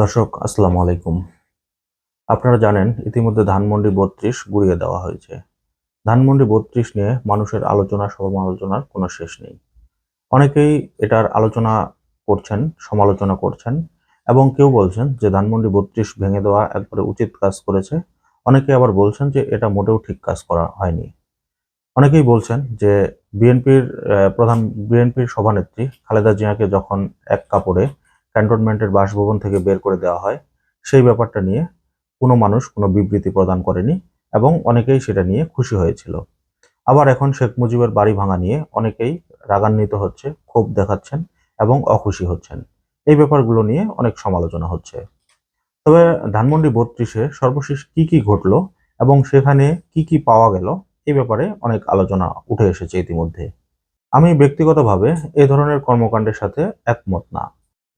দর্শক, আসসালামু আলাইকুম। আপনারা জানেন, ইতিমধ্যে ধানমন্ডি বত্রিশ গুড়িয়ে দেওয়া হয়েছে। ধানমন্ডি বত্রিশ নিয়ে মানুষের আলোচনা, সমালোচনার কোনো শেষ নেই। অনেকেই এটার আলোচনা করছেন, সমালোচনা করছেন, এবং কেউ বলছেন যে ধানমন্ডি বত্রিশ ভেঙে দেওয়া একবারে উচিত কাজ করেছে। অনেকে আবার বলছেন যে এটা মোটেও ঠিক কাজ করা হয়নি। অনেকেই বলছেন যে বিএনপির প্রধান বিএনপির সভানেত্রী খালেদা জিয়াকে যখন এক কাপড়ে ক্যান্টনমেন্টের বাসভবন থেকে বের করে দেওয়া হয়। সেই ব্যাপারটা নিয়ে কোনো মানুষ কোনো বিবৃতি প্রদান করেনি এবং অনেকেই সেটা নিয়ে খুশি হয়েছিল। আবার এখন শেখ মুজিবের বাড়ি ভাঙা নিয়ে অনেকেই রাগান্বিত হচ্ছে, ক্ষোভ দেখাচ্ছেন এবং অখুশি হচ্ছেন। এই ব্যাপারগুলো নিয়ে অনেক সমালোচনা হচ্ছে। তবে ধানমন্ডি বত্রিশে সর্বশেষ কি কি ঘটলো এবং সেখানে কি কি পাওয়া গেল এই ব্যাপারে অনেক আলোচনা উঠে এসেছে ইতিমধ্যে। আমি ব্যক্তিগতভাবে এ ধরনের কর্মকাণ্ডের সাথে একমত না।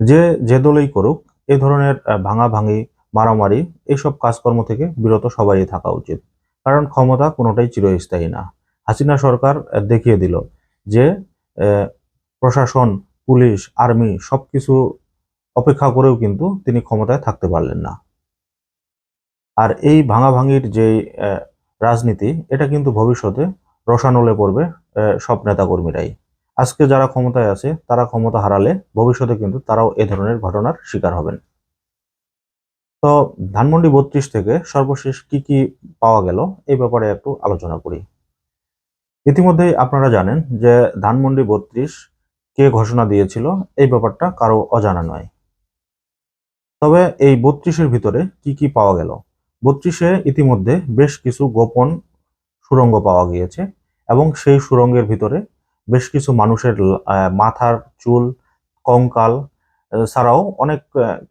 যে যে দলেই করুক, এ ধরনের ভাঙাভাঙি, মারামারি এইসব কাজকর্ম থেকে বিরত সবারই থাকা উচিত। কারণ ক্ষমতা কোনোটাই চিরস্থায়ী না। হাসিনা সরকার দেখিয়ে দিল যে প্রশাসন, পুলিশ, আর্মি সবকিছু অপেক্ষা করেও কিন্তু তিনি ক্ষমতায় থাকতে পারলেন না। আর এই ভাঙাভাঙির যে রাজনীতি, এটা কিন্তু ভবিষ্যতে রসানলে পড়বে সব নেতাকর্মীরাই। আজকে যারা ক্ষমতায় আছে, তারা ক্ষমতা হারালে ভবিষ্যতে কিন্তু তারাও এ ধরনের ঘটনার শিকার হবেন। তো ধানমন্ডি বত্রিশ থেকে সর্বশেষ কি কি পাওয়া গেল এই ব্যাপারে একটু আলোচনা করি। ইতিমধ্যেই আপনারা জানেন যে ধানমন্ডি বত্রিশ কে ঘোষণা দিয়েছিল, এই ব্যাপারটা কারও অজানা নয়। তবে এই বত্রিশের ভিতরে কি কি পাওয়া গেল? বত্রিশে ইতিমধ্যে বেশ কিছু গোপন সুড়ঙ্গ পাওয়া গিয়েছে এবং সেই সুড়ঙ্গের ভিতরে বেশ কিছু মানুষের মাথার, চুল, কঙ্কাল ছাড়াও অনেক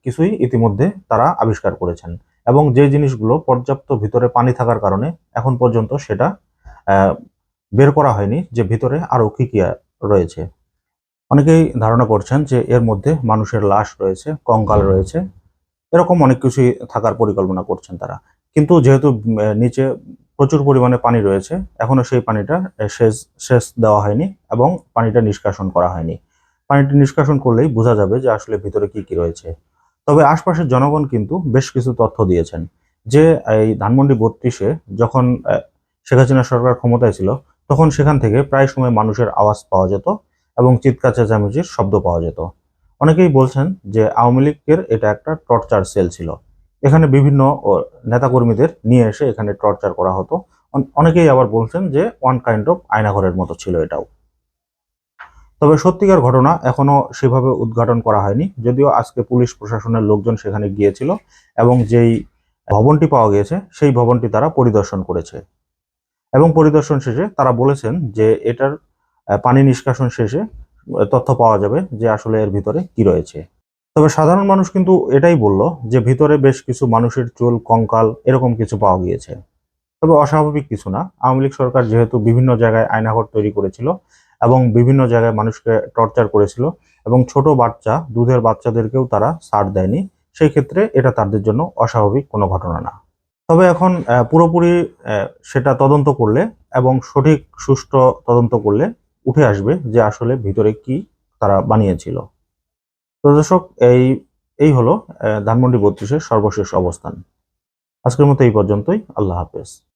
কিছুই ইতিমধ্যে তারা আবিষ্কার করেছেন। এবং যে জিনিসগুলো পর্যাপ্ত ভিতরে পানি থাকার কারণে এখন পর্যন্ত সেটা বের করা হয়নি যে ভিতরে আরও কী কী রয়েছে। অনেকেই ধারণা করছেন যে এর মধ্যে মানুষের লাশ রয়েছে, কঙ্কাল রয়েছে, এরকম অনেক কিছুই থাকার পরিকল্পনা করছেন তারা। কিন্তু যেহেতু নিচে প্রচুর পরিমাণে পানি রয়েছে। এখনও সেই পানিটা সেচ সেচ দেওয়া হয়নি এবং পানিটা নিষ্কাশন করা হয়নি। পানিটা নিষ্কাশন করলেই বোঝা যাবে যে আসলে ভিতরে কি কি রয়েছে। তবে আশপাশের জনগণ কিন্তু বেশ কিছু তথ্য দিয়েছেন যে, এই ধানমন্ডি বত্রিশে যখন শেখ হাসিনা সরকার ক্ষমতায় ছিল, তখন সেখান থেকে প্রায় সময় মানুষের আওয়াজ পাওয়া যেত এবং চিৎকার, চেঁচামেচির শব্দ পাওয়া যেত। অনেকেই বলছেন যে আওয়ামী লীগের এটা একটা টর্চার সেল ছিল। এখানে বিভিন্ন নেতাকর্মীদের নিয়ে এসে এখানে টর্চার করা হতো। অনেকেই আবার বলছেন যে ওয়ান কাইন্ড অফ আয়নাঘরের মতো ছিল এটাও। তবে সত্যিকার ঘটনা এখনও সেভাবে উদ্ঘাটন করা হয়নি। যদিও আজকে পুলিশ প্রশাসনের লোকজন সেখানে গিয়েছিল এবং যেই ভবনটি পাওয়া গিয়েছে, সেই ভবনটি তারা পরিদর্শন করেছে। এবং পরিদর্শন শেষে তারা বলেছেন যে এটার পানি নিষ্কাশন শেষে তথ্য পাওয়া যাবে যে আসলে এর ভিতরে কি রয়েছে। তবে সাধারণ মানুষ কিন্তু এটাই বলল যে ভিতরে বেশ কিছু মানুষের চুল, কঙ্কাল এরকম কিছু পাওয়া গিয়েছে। তবে অস্বাভাবিক কিছু না। আওয়ামী লীগ সরকার যেহেতু বিভিন্ন জায়গায় আয়নাঘর তৈরি করেছিল এবং বিভিন্ন জায়গায় মানুষকে টর্চার করেছিল এবং ছোট বাচ্চা, দুধের বাচ্চাদেরকেও তারা ছাড় দেয়নি, সেই ক্ষেত্রে এটা তাদের জন্য অস্বাভাবিক কোনো ঘটনা না। তবে এখন পুরোপুরি সেটা তদন্ত করলে এবং সঠিক, সুষ্ঠু তদন্ত করলে উঠে আসবে যে আসলে ভিতরে কি তারা বানিয়েছিল। তো দর্শক, এই এই হলো ধানমন্ডি বত্রিশের সর্বশেষ অবস্থান। আজকের মতো এই পর্যন্তই। আল্লাহ হাফেজ।